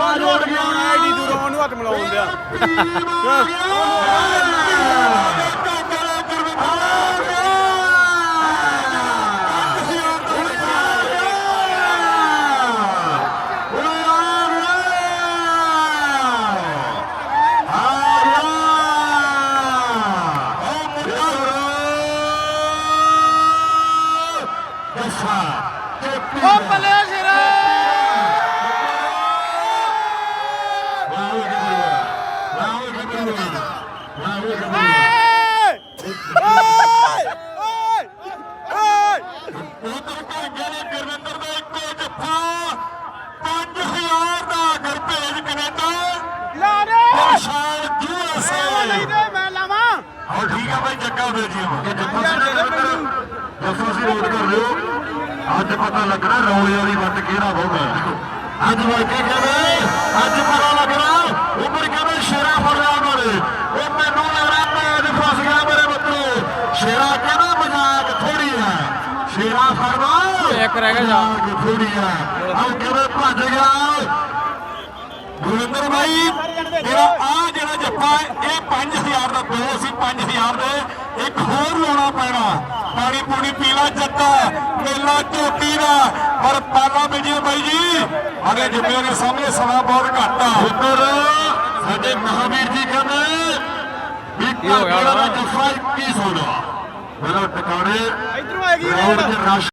ਆ ਬਾਈ ਜੱਗਾ ਦੇ ਜੀ ਇਹ ਜੱਗਾ ਦੱਸੋ ਅਸੀਂ ਰੋਡ ਕਰ ਅੱਜ ਪਤਾ ਲੱਗਣਾ ਰੌਲੇ ਵਾਲੀ ਵੱਟ ਕਿਹੜਾ ਬਹੁਗਾ ਅੱਜ ਵਾਕੇ ਕਹਿੰਦੇ ਅੱਜ ਪਤਾ ਲੱਗਣਾ ਉਮਰ ਕਹਿੰਦੇ ਸ਼ੇਰਾ ਫੜ ਲਿਆ ਉਹਨਾਂ ਨੇ ਉਹ ਮੈਨੂੰ ਲੱਗਦਾ ਭੈਣ ਫਸ ਗਿਆ ਮੇਰੇ ਬੱਤੋ ਸ਼ੇਰਾ ਕਹਿੰਦਾ ਮਜ਼ਾਕ ਥੋੜੀ ਹੈ ਸ਼ੇਰਾ ਫੜਦਾ ਇੱਕ ਰਹਿ ਗਿਆ ਜਾ। ਥੋੜੀ ਹੈ ਆਹ ਕਿਵੇਂ ਭੱਜ ਗਿਆ? ਗੁਰਿੰਦਰ ਭਾਈ ਜਿਹੜਾ ਆ ਜਿਹੜਾ ਜੱਫਾ ਇਹ 5000 ਦਾ ਦੋ ਸੀ 5000 ਦੇ। ਇੱਕ ਹੋਰ ਲਾਉਣਾ ਪੈਣਾ। ਪਾਣੀ ਪੂਣੀ ਪੀਲਾ ਜੱਟਾ ਮੇਲਾ ਝੋਟੀ ਦਾ। ਪਰ ਪਾਲਾ ਮਿਜੀ ਬਾਈ ਜੀ। ਅਗੇ ਜੁਮੇ ਦੇ ਸਾਹਮਣੇ ਸਮਾਂ ਬਹੁਤ ਘੱਟ ਆ। ਉੱਪਰ ਸਾਡੇ ਮਹਾਵੀਰ ਜੀ ਕਹਿੰਦੇ ਵੀ ਕੀ ਹੋ ਗਿਆ ਘਰ ਦਾ ਹੁਣ? ਜੱਫਾ 2100 ਦਾ। ਮੇਰਾ ਟਿਕਾਣੇ ਇਧਰੋਂ ਆ ਗਈ ਰੌਡ ਦੇ ਰਸ਼